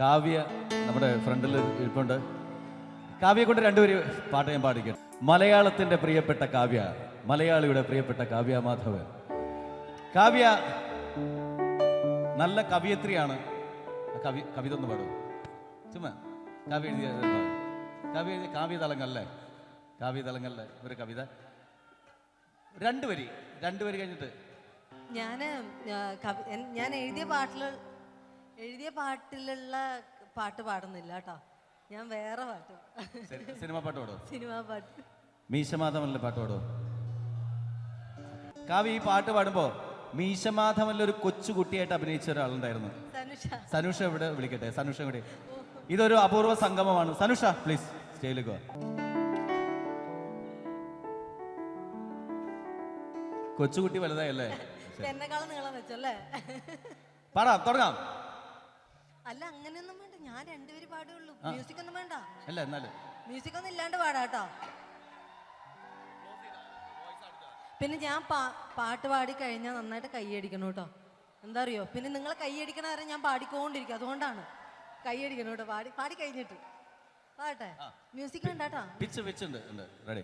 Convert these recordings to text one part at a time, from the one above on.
കാവ്യ നമ്മുടെ ഫ്രണ്ടിൽ ഇരിപ്പുണ്ട്. കാവ്യ കൊണ്ട് രണ്ടുപേര് പാട്ട് ഞാൻ പാടിക്കും. മലയാളത്തിന്റെ പ്രിയപ്പെട്ട കാവ്യ മലയാളിയുടെ പ്രിയപ്പെട്ട കാവ്യ മാധവൻ. കാവ്യ നല്ല കവിയത്രിയാണ്. കവി കവിത ഒന്ന് പാടും ചുമ്മാ കാവ്യ എഴുതിയ കാവ്യ. എഴുതിയ കാവ്യതളങ്ങല്ലേ കാവ്യതളങ്ങല്ലേ ഒരു കവിത. രണ്ട് വരി രണ്ട് വരി കഴിഞ്ഞിട്ട് ഞാൻ ഞാൻ എഴുതിയ പാട്ടിൽ എഴുതിയ പാട്ടിലുള്ള പാട്ട് പാടുന്നില്ല കേട്ടോ. ഞാൻ വേറെ പാട്ട് സിനിമ പാട്ട് പാടോ സിനിമ പാട്ട്. മീശമാധവനിലെ പാട്ട് പാടും കാവ്യ ഈ പാട്ട് പാടുമ്പോ മീശമാധവനിൽ ഒരു കൊച്ചു കുട്ടിയായിട്ട് അഭിനയിച്ച ഒരാളുണ്ടായിരുന്നു. സനുഷ. ഇവിടെ വിളിക്കട്ടെ സനുഷ കൂടി ഇതൊരു അപൂർവ സംഗമമാണ്. സനുഷ പ്ലീസ് സ്റ്റേജിലേക്ക് വാ കൊച്ചുകുട്ടി വലുതായല്ലേ? എന്നെക്കാളും നീളം വെച്ചല്ലേ? പാടാം തുടങ്ങാം. അല്ല അങ്ങനെയൊന്നും വേണ്ട. ഞാൻ രണ്ടുപേര് പാടുള്ളൂ. മ്യൂസിക് ഒന്നും വേണ്ട. അല്ല എന്നാലും. മ്യൂസിക് ഒന്നും ഇല്ലാണ്ട് പാടാട്ടോ. പിന്നെ ഞാൻ പാ- പാട്ട് പാടി കഴിഞ്ഞാൽ നന്നായിട്ട് കൈയടിക്കണം കേട്ടോ. എന്താ അറിയോ? പിന്നെ നിങ്ങൾ കൈയടിക്കണ വരെ ഞാൻ പാടിക്കൊണ്ടിരിക്കും. അതുകൊണ്ടാണ് കൈയടിക്കണം കേട്ടോ. പാടി പാടി കഴിഞ്ഞിട്ട്. പാട്ടെ മ്യൂസിക് ഉണ്ടാട്ടോ പിച്ച് പിച്ച് ഉണ്ട്. റെഡി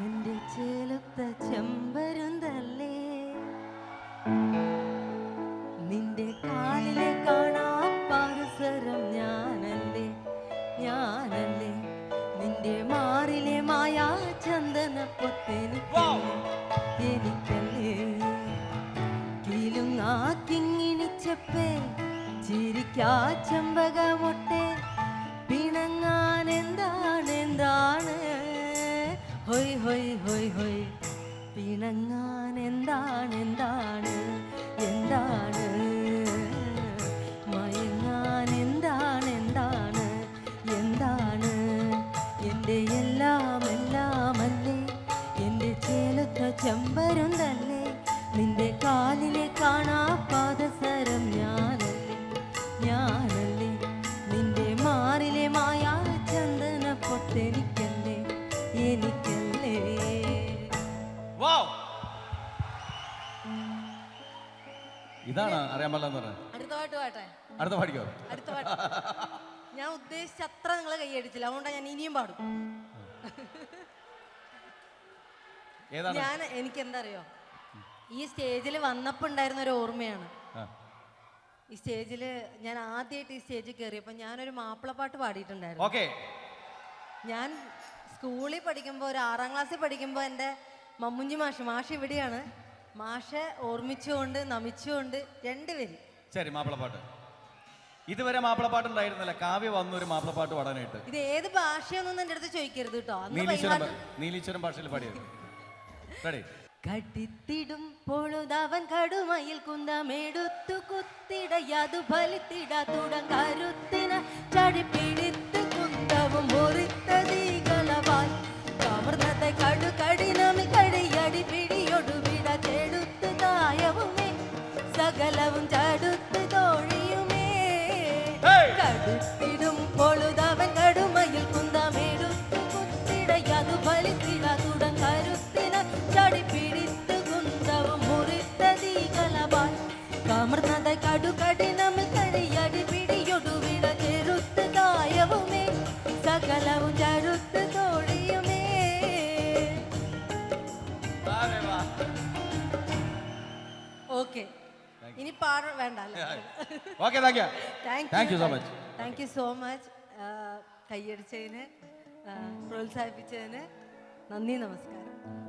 എന്റെ ചേലത്ത ചെമ്പരുന്തല്ലേ? നിന്റെ കാലിലെ കാണാ പാകസരം ഞാനല്ലേ ഞാനല്ലേ? നിന്റെ മാറിലെ മായാ ചന്ദന പൊത്തെനിക്കല്ലേ എനിക്കല്ലേ? കിലുങ്ങാക്കിങ്ങിണിച്ചപ്പേ ചിരിക്കാ ചെമ്പകമൊട്ടെ പിണങ്ങാൻ എന്താ ഹൊയ് ഹൊയ് ഹൊയ് ഹൊയ്. പിണങ്ങാൻ എന്താണ് എന്താണ് എന്താണ്? ഇതാണ് അറിയാൻ പാടില്ല പറഞ്ഞത്. അടുത്ത പാട്ട് പാട്ടെ? അടുത്ത പാടിക്കോ അടുത്ത പാട്ട്. ഞാൻ ഉദ്ദേശിച്ച അത്ര നിങ്ങൾ കൈയടിച്ചില്ല അതുകൊണ്ടാണ് ഞാൻ ഇനിയും പാടും. ഏതാണ്? ഞാൻ എനിക്ക് എന്താ അറിയോ ഈ സ്റ്റേജിൽ വന്നപ്പോൾ ഉണ്ടായിരുന്ന ഒരു ഓർമ്മയാണ്. ഈ സ്റ്റേജിൽ ഞാൻ ആദ്യമായിട്ട് ഈ സ്റ്റേജിൽ കയറിയപ്പോൾ ഞാനൊരു മാപ്പിളപ്പാട്ട് പാടിയിട്ടുണ്ടായിരുന്നു. ഓക്കെ. ഞാൻ സ്കൂളിൽ പഠിക്കുമ്പോൾ ഒരു ആറാം ക്ലാസ്സിൽ പഠിക്കുമ്പോൾ എന്റെ മമ്മുഞ്ഞി മാഷ് മാഷ് ഇവിടെയാണ്. മാഷെ ഓർമ്മിച്ചുകൊണ്ട് നമിച്ചുകൊണ്ട് രണ്ടുപേരും. ശരി മാപ്പിളപ്പാട്ട്. ഇതുവരെ മാപ്പിളപ്പാട്ട് ഉണ്ടായിരുന്നില്ല. കാവ്യ വന്ന ഒരു മാപ്പിളപ്പാട്ട് പാടാനായിട്ട്. ഇത് ഏത് ഭാഷയൊന്നും എന്റെ അടുത്ത് ചോദിക്കരുത് കേട്ടോ. അന്ന് നീലീശ്വരം ഭാഷയിൽ പാടിയത്. റെഡി. കട്ടിത്തിടും പൊഴുതവൻ കടുമയിൽ കുന്തമെടുത്തു കുത്തിടയതു ഫലിത്തിട ചടിപ്പിടിത്ത് കുന്തവും சகலவும் தடுத்து தோழியுமே. கடுத்திடும் பொழுது அவன் கடுமையில் குந்தமெடுத்து குத்திடை அது பலித்திடத்துடன் கருத்தின சடி பிடித்து குந்தவும் முறித்ததி கலபாய் கமர்ந்ததை கடு கடினமிக்க ഇനി പാട വേണ്ട okay thank you thank thank you so much thank you so much കൈയടിച്ചതിന് പ്രോത്സാഹിപ്പിച്ചതിന് നന്ദി നമസ്കാരം.